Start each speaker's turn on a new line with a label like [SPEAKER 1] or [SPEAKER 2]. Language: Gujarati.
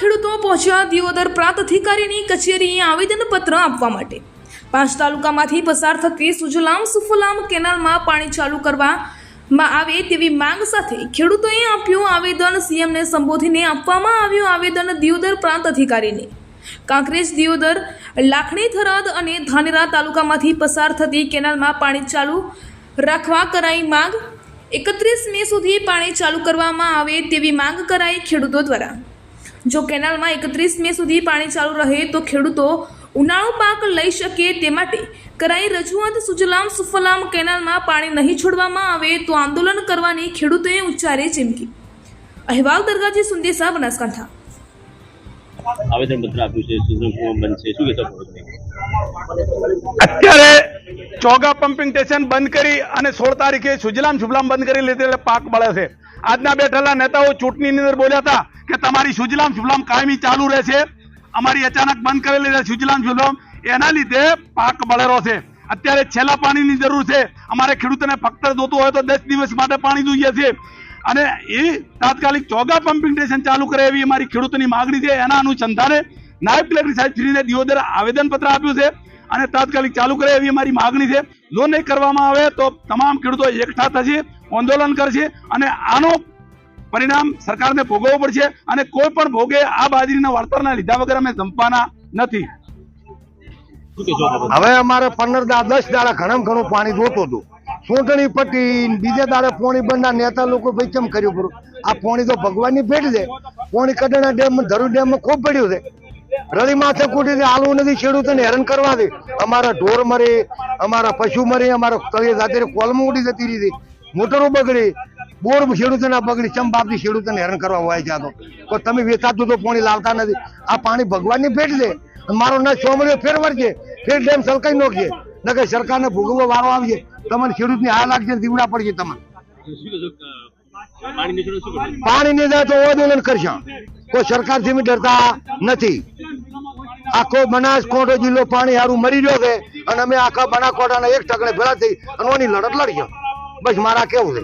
[SPEAKER 1] ખેડૂતો પહોંચ્યા દિયોદર પ્રાંત અધિકારીની કચેરીએ આવેદનપત્ર આપવા માટે. પાંચ તાલુકામાંથી પસાર થતી સુજલામ સુફલામ કેનાલમાં પાણી ચાલુ કરવામાં આવે તેવી માંગ સાથે ખેડૂતોએ આપ્યું આવેદન. સીએમને સંબોધીને આપવામાં આવ્યું આવેદન દિયોદર પ્રાંત અધિકારીને. કાંકરેજ, દિયોદર, લાખણી, થરાદ અને ધાનેરા તાલુકામાંથી પસાર થતી કેનાલમાં પાણી ચાલુ રાખવા કરાઈ માંગ. એકત્રીસ મે સુધી પાણી ચાલુ કરવામાં આવે તેવી માંગ કરાઈ ખેડૂતો દ્વારા. જો કેનાલમાં એકત્રીસ મે સુધી પાણી ચાલુ રહે તો ખેડૂતો ઉનાળુ પાક લઈ શકે તે માટે કરાઈ રજૂઆત સુજલામ સુફલામ કેનાલમાં પાણી નહીં છોડવામાં આવે તો આંદોલન કરવાની ખેડૂતોએ ઉચ્ચારે ચીમકી. અહેવાલ દરગાજી સુંદેસા બનાસકાંઠા.
[SPEAKER 2] આવેદન આપ્યું છે સુઝન બનશે. શું કહેશો
[SPEAKER 3] અત્યારે ચોગા પમ્પિંગ સ્ટેશન બંધ કરી અને સોળ તારીખે સુજલામ સુફલામ બંધ કરી લીધે પાક મળે છે. આજના બેઠેલા નેતાઓ ચૂંટણીની અંદર બોલ્યા હતા કે તમારી સુજલામ સુફલામ કાયમી ચાલુ રહેશે. અમારી અચાનક બંધ કરેલી છે સુજલામ સુફલામ. એના લીધે પાક બળેરો છે. અત્યારે છેલ્લા પાણીની જરૂર છે. અમારે ખેડૂતોને ફક્ત જોતું હોય તો દસ દિવસ માટે પાણી જોઈએ છે. અને એ તાત્કાલિક ચોગા પમ્પિંગ સ્ટેશન ચાલુ કરે એવી અમારી ખેડૂતોની માગણી છે. એના અનુસંધાને નાયબ કલેક્ટર સાહેબ શ્રીને દિયોદર આવેદનપત્ર આપ્યું છે. અને તાત્કાલિક ચાલુ કરે એવી અમારી માગણી છે. જો નહીં કરવામાં આવે તો તમામ ખેડૂતો એકઠા થશે, આંદોલન કરશે અને આનો પરિણામ સરકારને ભોગવવું પડશે અને કોઈ પણ ભોગે આ બાજરીના વળતરના લીધા વગર અમે જંપાના નથી?
[SPEAKER 4] હવે અમારે પંદર દસ દાડા ઘણા ઘણું પાણી જોતું હતું. ચૂંટણી પટી બીજે દાડે પોણી બંધના નેતા લોકો ભાઈ કેમ કર્યું પૂરું? આ પોણી તો ભગવાનની ભેટ છે. પોણી કડાણા ડેમ, ધરુ ડેમ ખૂબ પડ્યું છે. રળી માથે કૂટીને આલવું નથી, ખેડૂતોને હેરાન કરવા દે. અમારા ઢોર મરે, અમારા પશુ મરે, અમારા તળિયે જાતે કોલમ ઉડી જતી રહી મોટરો બગડી, બોર ખેડૂતોના બગડી ચમ બાપથી ખેડૂતોને હેરાન કરવા હોય છે તો. કોઈ તમે વેચાતું તો પાણી લાવતા નથી. આ પાણી ભગવાનની ભેટ છે. મારો ના ચોમડીઓ ફેરવર છે ફેર ડેમ સલકાઈ નોખશે. નકર સરકારને ભોગવવો વારો આવશે. તમને ખેડૂતની આ લાગશે દીવડા પડશે
[SPEAKER 2] કહેશો પાણી નીકળે
[SPEAKER 4] પાણી ની જાય તો ઓદોલન કરશે. કોઈ સરકારથી ડરતા નથી. આખો બનાસકોટો જિલ્લો પાણી હારું મરી રહ્યો છે અને અમે આખા બનાસકોટાના એક ટકડે ભેળા થઈ અને ઓની લડત ગયો બસ મારા કેવું છે?